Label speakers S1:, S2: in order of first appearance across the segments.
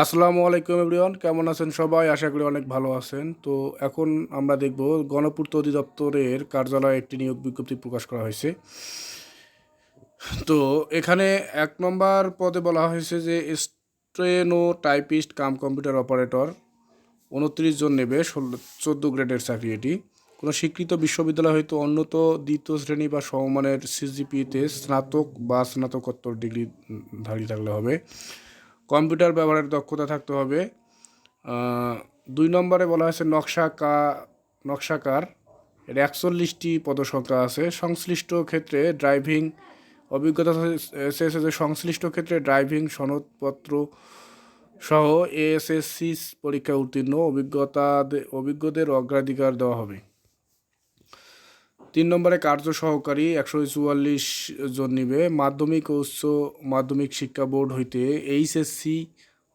S1: আসসালামু আলাইকুম এভরিওয়ান, কেমন আছেন সবাই? আশা করি অনেক ভালো আছেন। তো এখন আমরা দেখব গণপূর্ত অধিদপ্তরের কার্যালয়ে একটি নিয়োগ বিজ্ঞপ্তি প্রকাশ করা হয়েছে। তো এখানে এক নম্বর পদে বলা হয়েছে যে steno typist cum computer operator, উনত্রিশ জন নেবে, ষোলো চোদ্দ গ্রেডের চাকরি এটি। কোনো স্বীকৃত বিশ্ববিদ্যালয় হয়তো অন্যত দ্বিতীয় শ্রেণি বা সমমানের সিজিপিতে স্নাতক বা স্নাতকোত্তর ডিগ্রি ধারী থাকলে হবে। কম্পিউটার ব্যবহারের দক্ষতা থাকতে হবে। দুই নম্বরে বলা হয়েছে নকশা কা নকশাকার এর একচল্লিশটি পদসংখ্যা আছে। সংশ্লিষ্ট ক্ষেত্রে ড্রাইভিং অভিজ্ঞতা শেষে যে সংশ্লিষ্ট ক্ষেত্রে ড্রাইভিং সনদপত্র সহ এএসএসসি পরীক্ষা উত্তীর্ণ। অভিজ্ঞতা অভিজ্ঞদের অগ্রাধিকার দেওয়া হবে। তিন নম্বরে কার্য সহকারী একশো চুয়াল্লিশ জন নিবে। মাধ্যমিক ও উচ্চ মাধ্যমিক শিক্ষা বোর্ড হইতে এইচএসসি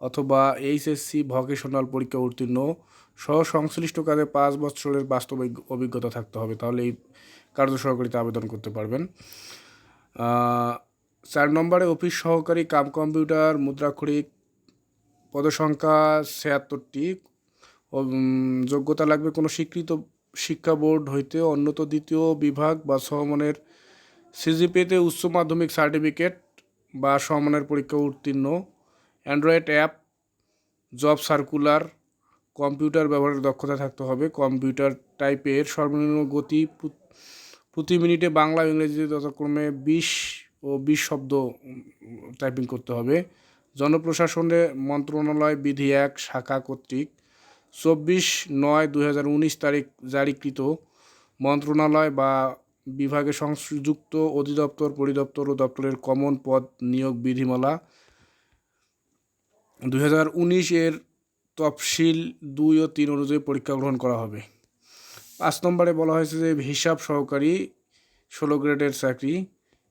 S1: অথবা এইচএসসি ভকেশনাল পরীক্ষা উত্তীর্ণ সহ সংশ্লিষ্ট কাজে পাঁচ বছরের বাস্তব অভিজ্ঞতা থাকতে হবে। তাহলে এই কার্য সহকারীতে আবেদন করতে পারবেন। চার নম্বরে অফিস সহকারী কাম কম্পিউটার মুদ্রাক্ষরিক পদসংখ্যা ছিয়াত্তরটি। যোগ্যতা লাগবে কোনো স্বীকৃত শিক্ষা বোর্ড হইতে অন্যত দ্বিতীয় বিভাগ বা সমমানের সিজিপিতে উচ্চ মাধ্যমিক সার্টিফিকেট বা সমমানের পরীক্ষা উত্তীর্ণ। Android app, job circular, computer ব্যবহারের দক্ষতা থাকতে হবে। কম্পিউটার টাইপের সর্বনিম্ন গতি প্রতি মিনিটে বাংলা, ইংরেজিতে যথাক্রমে বিশ ও বিশ শব্দ টাইপিং করতে হবে। জনপ্রশাসনে মন্ত্রণালয় বিধি এক, শাখা কর্তৃক চব্বিশ নয় উনিশ তারিখ জারিকৃত মন্ত্রণালয় বা বিভাগে সংযুক্ত অধিদপ্তর, পরিদপ্তর ও দপ্তরের কমন পদ নিয়োগ বিধিমালা দুই হাজার উনিশ এর তফসিল দুই ও তিন অনুযায়ী পরীক্ষা গ্রহণ করা হবে। পাঁচ নম্বরে বলা হয়েছে যে হিসাব সহকারী ষোলো গ্রেডের চাকরি,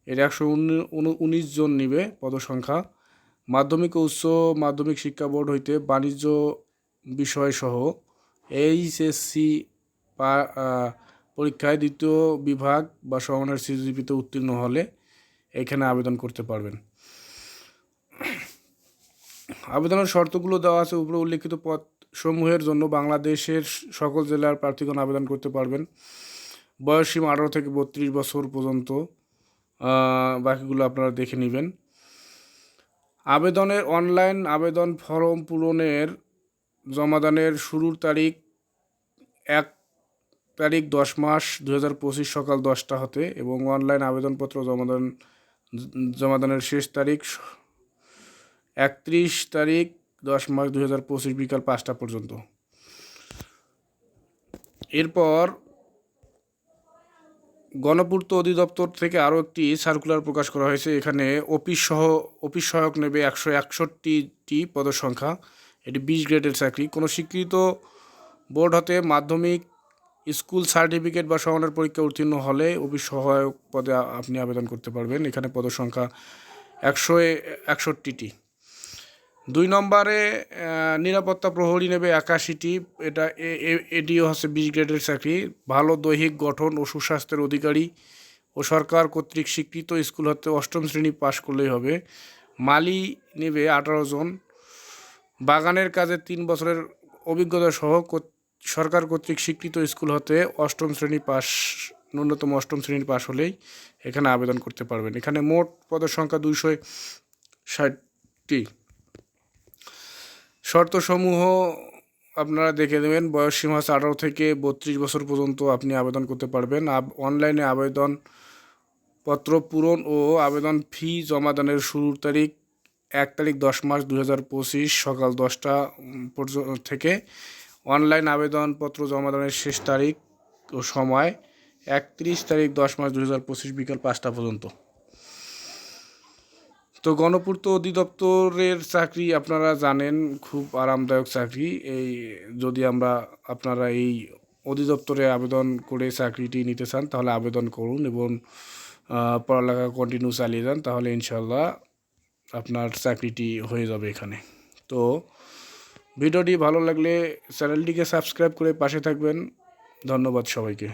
S1: এর একশো উনিশ জন নিবে পদসংখ্যা। মাধ্যমিক ও উচ্চ মাধ্যমিক শিক্ষা বোর্ড হইতে বাণিজ্য বিষয়সহ এইচএসসি পরীক্ষায় দ্বিতীয় বিভাগ বা সমানের সিজিপিতে উত্তীর্ণ হলে এখানে আবেদন করতে পারবেন। আবেদনের শর্তগুলো দেওয়া আছে। উপরে উল্লেখিত পদ সমূহের জন্য বাংলাদেশের সকল জেলার প্রার্থীগণ আবেদন করতে পারবেন। বয়সসীমা আঠারো থেকে বত্রিশ বছর পর্যন্ত বাকিগুলো আপনারা দেখে নেবেন। আবেদনের অনলাইন আবেদন ফর্ম পূরণের জমাদানের শুরুর তারিখ এক তারিখ দশ মাস দু হাজার পঁচিশ সকাল দশটা হতে এবং অনলাইন আবেদনপত্র জমাদান, জমাদানের শেষ তারিখ একত্রিশ তারিখ দশ মাস দু হাজার পঁচিশ বিকাল পাঁচটা পর্যন্ত। এরপর গণপূর্ত অধিদপ্তর থেকে আরও একটি সার্কুলার প্রকাশ করা হয়েছে। এখানে অফিস সহ, অফিস সহায়ক নেবে একশো একষট্টিটি পদসংখ্যা। এটি বিশ গ্রেডের চাকরি। কোনো স্বীকৃত বোর্ড হতে মাধ্যমিক স্কুল সার্টিফিকেট বা সমানের পরীক্ষা উত্তীর্ণ হলে অফিস সহায়ক পদে আপনি আবেদন করতে পারবেন। এখানে পদসংখ্যা একশো একষট্টিটি। দুই নম্বরে নিরাপত্তা প্রহরী নেবে একাশিটি। এটা এ- এ- এটিও হচ্ছে বিশ গ্রেডের চাকরি। ভালো দৈহিক গঠন ও সুস্বাস্থ্যের অধিকারী ও সরকার কর্তৃক স্বীকৃত স্কুল হতে অষ্টম শ্রেণি পাশ করলেই হবে। মালি নেবে আঠারো জন। বাগানের কাজে তিন বছরের অভিজ্ঞতা সহ সরকার কর্তৃক স্বীকৃত স্কুল হতে অষ্টম শ্রেণি পাস ন্যূনতম অষ্টম শ্রেণির পাশ হলেই এখানে আবেদন করতে পারবেন। এখানে মোট পদের সংখ্যা দুইশো ষাটটি। শর্তসমূহ আপনারা দেখে নেবেন। বয়স সীমা হচ্ছে আঠারো থেকে বত্রিশ বছর পর্যন্ত আপনি আবেদন করতে পারবেন। অনলাইনে আবেদন পত্র পূরণ ও আবেদন ফি জমাদানের শুরুর তারিখ এক তারিখ দশ মাস দু হাজার পঁচিশ সকাল দশটা পর্যন্ত থেকে অনলাইন আবেদনপত্র জমা জমাদানের শেষ তারিখ ও সময় একত্রিশ তারিখ দশ মাস দু হাজার পঁচিশ বিকাল পাঁচটা পর্যন্ত। তো গণপূর্ত অধিদপ্তরের চাকরি আপনারা জানেন, খুব আরামদায়ক চাকরি। এই, যদি আমরা, আপনারা এই অধিদপ্তরে আবেদন করে চাকরিটি নিতে চান, তাহলে আবেদন করুন এবং পড়ালেখা কন্টিনিউ চালিয়ে যান, তাহলে ইনশাল্লাহ আপনার চাকরিটি হয়ে যাবে এখানে। তো ভিডিওটি ভালো লাগলে চ্যানেলটিকে সাবস্ক্রাইব করে পাশে থাকবেন। ধন্যবাদ সবাইকে।